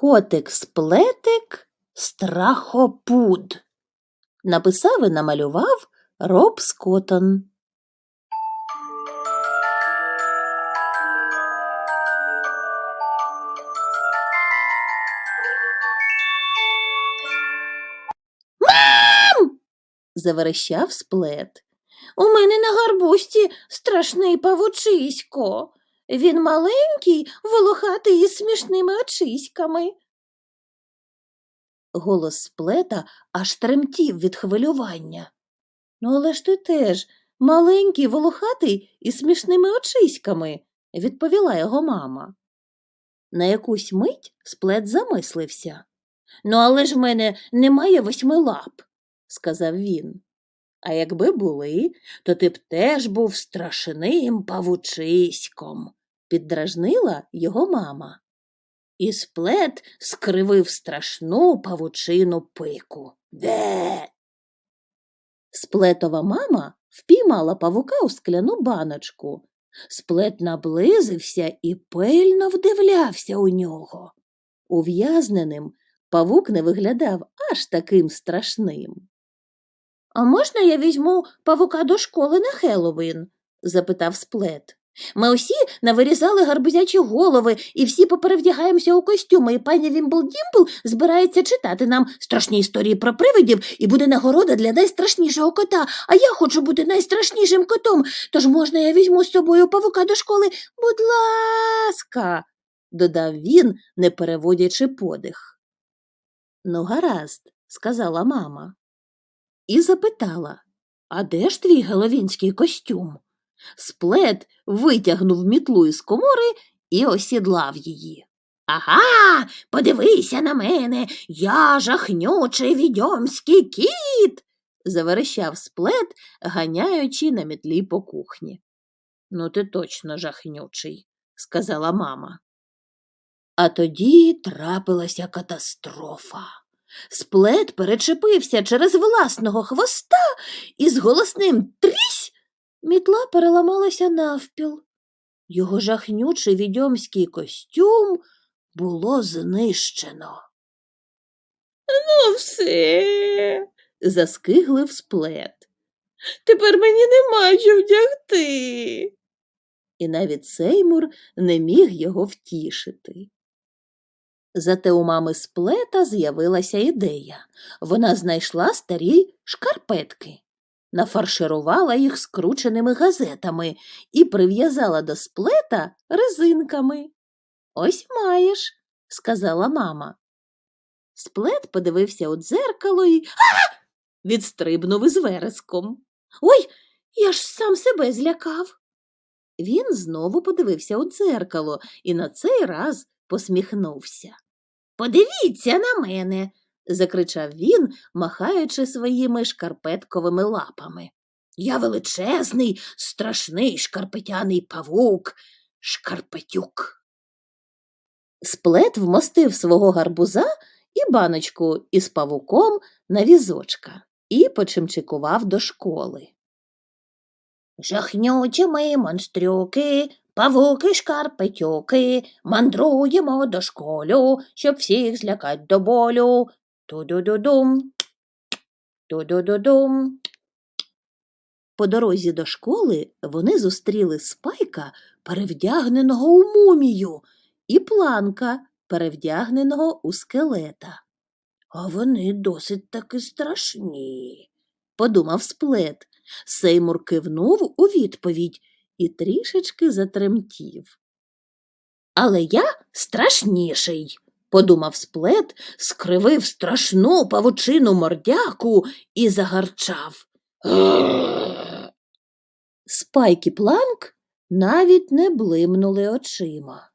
Котик сплетик страхопуд. Написав і намалював Роб Скотон. Мам! заверещав сплет. У мене на гарбузці страшний павучисько. Він маленький, волохатий із смішними очиськами. Голос сплета аж тремтів від хвилювання. Ну, але ж ти теж маленький, волохатий із смішними очиськами, відповіла його мама. На якусь мить сплет замислився. Ну, але ж в мене немає восьми лап, сказав він. А якби були, то ти б теж був страшним павучиськом, піддражнила його мама. І сплет скривив страшну павучину пику. Де? Сплетова мама впіймала павука у скляну баночку. Сплет наблизився і пильно вдивлявся у нього. Ув'язненим павук не виглядав аж таким страшним. А можна я візьму павука до школи на Хеллоуін? запитав сплет. Ми усі навирізали гарбузячі голови і всі поперевдягаємося у костюми, і пані Вімбл-Дімбл збирається читати нам страшні історії про привидів і буде нагорода для найстрашнішого кота, а я хочу бути найстрашнішим котом, тож можна я візьму з собою павука до школи? Будь ласка, додав він, не переводячи подих. Ну, гаразд, сказала мама. І запитала, а де ж твій геловінський костюм? Сплет витягнув мітлу із комори і осідлав її. Ага, подивися на мене, я жахнючий відьомський кіт, заверещав сплет, ганяючи на мітлі по кухні. Ну, ти точно жахнючий, сказала мама. А тоді трапилася катастрофа. Сплет перечепився через власного хвоста і з голосним трісь мітла переламалася навпіл. Його жахнючий відьомський костюм було знищено. Ну, все, заскиглив сплет. Тепер мені нема що вдягти. І навіть Сеймур не міг його втішити. Зате у мами сплета з'явилася ідея. Вона знайшла старі шкарпетки, нафарширувала їх скрученими газетами і прив'язала до сплета резинками. Ось маєш, сказала мама. Сплет подивився у дзеркало і а! відстрибнув із вереском. Ой, я ж сам себе злякав. Він знову подивився у дзеркало і на цей раз посміхнувся. Подивіться на мене, закричав він, махаючи своїми шкарпетковими лапами. Я величезний, страшний шкарпетяний павук, шкарпетюк. Сплет вмостив свого гарбуза і баночку із павуком на візочка і почимчикував до школи. Жахнючі ми монстрюки, павуки шкарпетюки, мандруємо до школю, щоб всіх злякать до болю. Ту-ду-ду-дум, ту-ду-ду-дум. По дорозі до школи вони зустріли спайка, перевдягненого у мумію, і планка, перевдягненого у скелета. А вони досить таки страшні, подумав сплет. Сеймур кивнув у відповідь і трішечки затремтів. Але я страшніший, подумав сплет, скривив страшну павучину мордяку і загарчав. Спайк і планк навіть не блимнули очима.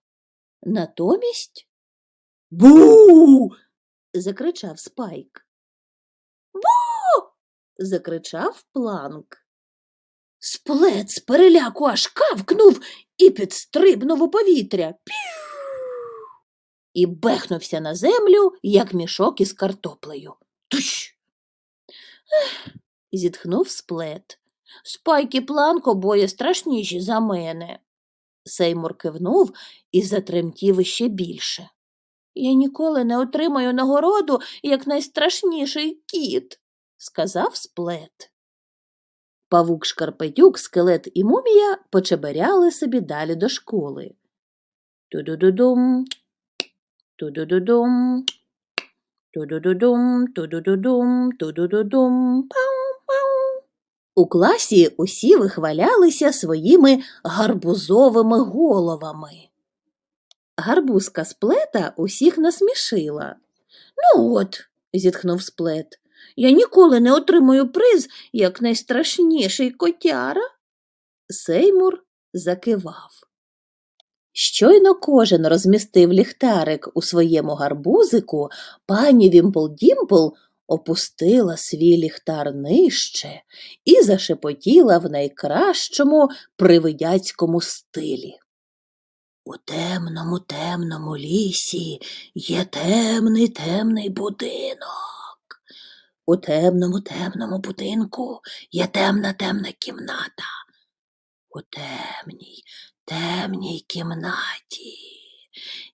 Натомість Бу. закричав спайк. Бу. закричав планк. Сплет з переляку аж кавкнув і підстрибнув у повітря. Пів. І бехнувся на землю, як мішок із картоплею. Туш. Ех, зітхнув сплет. Спайк і планк обоє страшніші за мене. Сеймур кивнув і затремтів іще більше. Я ніколи не отримаю нагороду як найстрашніший кіт, сказав сплет. Павук Шкарпетюк, скелет і мумія почеберяли собі далі до школи. Ту-ду-ду-дум, ту-ду-ду-дум, ту-ду-ду-дум, ту-ду-ду-дум, ту-ду-ду-дум, пау-пау. У класі усі вихвалялися своїми гарбузовими головами. Гарбузка сплета усіх насмішила. Ну от, зітхнув сплет, я ніколи не отримую приз як найстрашніший котяра. Сеймур закивав. Щойно кожен розмістив ліхтарик у своєму гарбузику, пані Вімпл-Дімпл опустила свій ліхтар нижче і зашепотіла в найкращому привидяцькому стилі. У темному темному лісі є темний темний будинок. У темному темному будинку є темна темна кімната. У темній темній кімнаті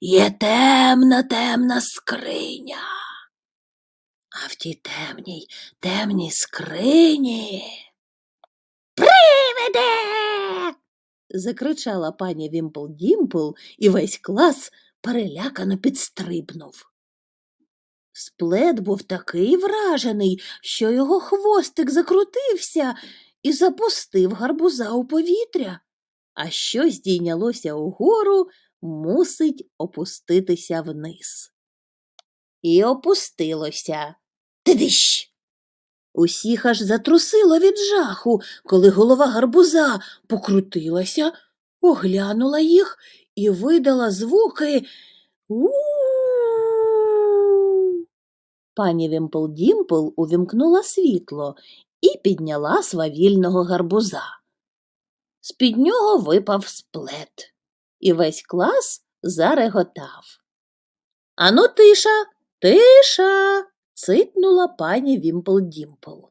є темна темна скриня. А в тій темній темній скрині. Привиде. закричала пані Вімпл-Дімпл, і весь клас перелякано підстрибнув. Сплет був такий вражений, що його хвостик закрутився і запустив гарбуза у повітря, а що здійнялося угору, мусить опуститися вниз. І опустилося. Тидищ! Усіх аж затрусило від жаху, коли голова гарбуза покрутилася, оглянула їх і видала звуки у Пані Вімпл-Дімпл увімкнула світло і підняла свавільного гарбуза. З-під нього випав сплет, і весь клас зареготав. Ану, тиша, тиша. цитнула пані Вімпл-Дімпл.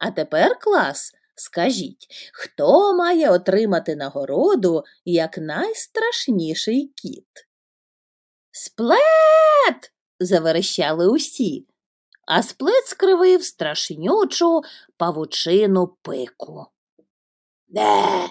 А тепер, клас, скажіть, хто має отримати нагороду як найстрашніший кіт? Сплет. заверещали усі, а сплет скривив страшнючу павучину пику. Де?